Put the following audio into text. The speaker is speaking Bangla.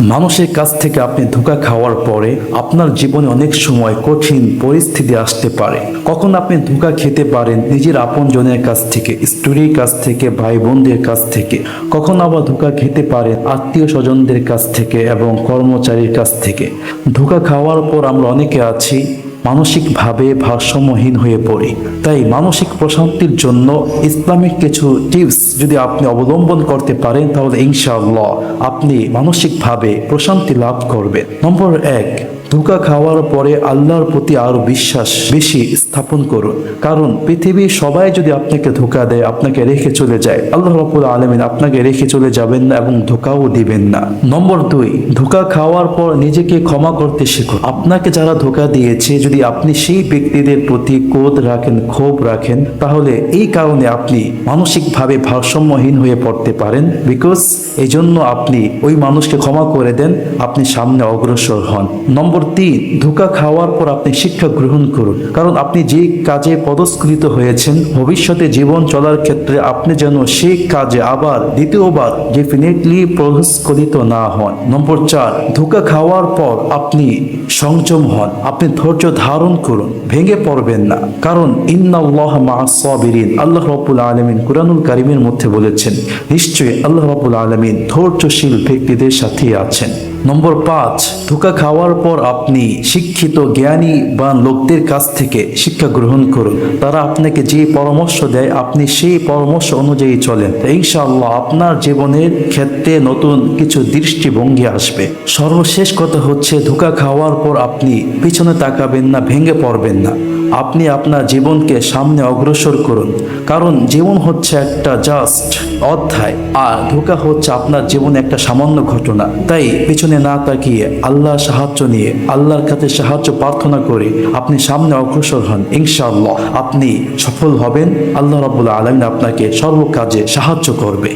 মানুষের কাছ থেকে আপনি ধোকা খাওয়ার পরে আপনার জীবনে অনেক সময় কঠিন পরিস্থিতি আসতে পারে। কখন আপনি ধোকা খেতে পারেন নিজের আপনজনের কাছ থেকে, স্ত্রীর কাছ থেকে ভাই বোনদের কাছ থেকে। কখন আবার ধোকা খেতে পারেন আত্মীয় স্বজনদের কাছ থেকে এবং কর্মচারীর কাছ থেকে। ধোকা খাওয়ার পর আমরা অনেকে আছি মানসিকভাবে ভারসাম্যহীন হয়ে পড়ি। তাই মানসিক প্রশান্তির জন্য ইসলামিক কিছু টিপস যদি আপনি অবলম্বন করতে পারেন, তাহলে ইনশাআল্লাহ আপনি মানসিকভাবে প্রশান্তি লাভ করবেন। নম্বর এক ধোকা খাওয়ার পরে আল্লাহর প্রতি আরও বিশ্বাস বেশি স্থাপন করুন। কারণ পৃথিবীর সবাই যদি আপনাকে ধোকা দেয়, আপনাকে রেখে চলে যায়। আল্লাহ রাব্বুল আলমিন আপনাকে রেখে চলে যাবেন না এবং ধোকাও দিবেন না। নম্বর দুই, ধোকা খাওয়ার পর নিজেকে ক্ষমা করতে শিখুন। আপনাকে যারা ধোকা দিয়েছে, যদি আপনি সেই ব্যক্তিদের প্রতি ক্রোধ রাখেন, ক্ষোভ রাখেন, তাহলে এই কারণে আপনি মানসিকভাবে ভারসাম্যহীন হয়ে পড়তে পারেন। বিকজ এই জন্য আপনি ওই মানুষকে ক্ষমা করে দেন, আপনি সামনে অগ্রসর হন। নম্বর তিন ধোকা খাওয়ার পর আপনি শিক্ষা গ্রহণ করুন। কারণ আপনি যে কাজে পদস্খলিত হয়েছেন, ভবিষ্যতে জীবন চলার ক্ষেত্রে আপনি যেন সেই কাজে আবার দ্বিতীয়বার ডেফিনেটলি পদস্খলিত না হন। নম্বর চার, ধোকা খাওয়ার পর আপনি সংযম হন। আপনি ধৈর্য ধারণ করুন, ভেঙে পড়বেন না। কারণ ইন্নাল্লাহ মাসাবিরিন আল্লাহ রাব্বুল আলামিন কুরআনুল কারীমের মধ্যে বলেছেন, নিশ্চয়ই আল্লাহ রাব্বুল আলামিন ধৈর্যশীল ব্যক্তিদের সাথে আছেন। নম্বর পাঁচ ধোকা খাওয়ার পর আপনি শিক্ষিত, জ্ঞানী বা লোকদের কাছ থেকে শিক্ষা গ্রহণ করুন। তারা আপনাকে যে পরামর্শ দেয়, আপনি সেই পরামর্শ অনুযায়ী চলেন। ইনশাআল্লাহ আপনার জীবনের ক্ষেত্রে নতুন কিছু দৃষ্টিভঙ্গি আসবে। সর্বশেষ কথা হচ্ছে, ধোকা খাওয়ার পর আপনি পিছনে তাকাবেন না, ভেঙে পড়বেন না। আপনি আপনার জীবনকে সামনে অগ্রসর করুন। কারণ জীবন হচ্ছে একটা জাস্ট অধ্যায়, আর ধোকা হচ্ছে আপনার জীবনে একটা সামান্য ঘটনা। তাই পিছনে না তাকিয়ে আল্লাহ সাহায্য নিয়ে, আল্লাহর কাছে সাহায্য প্রার্থনা করে আপনি সামনে অগ্রসর হন, ইনশাআল্লাহ। আপনি সফল হবেন, আল্লাহ রাবুল আলমিন আপনাকে সর্ব কাজে সাহায্য করবে।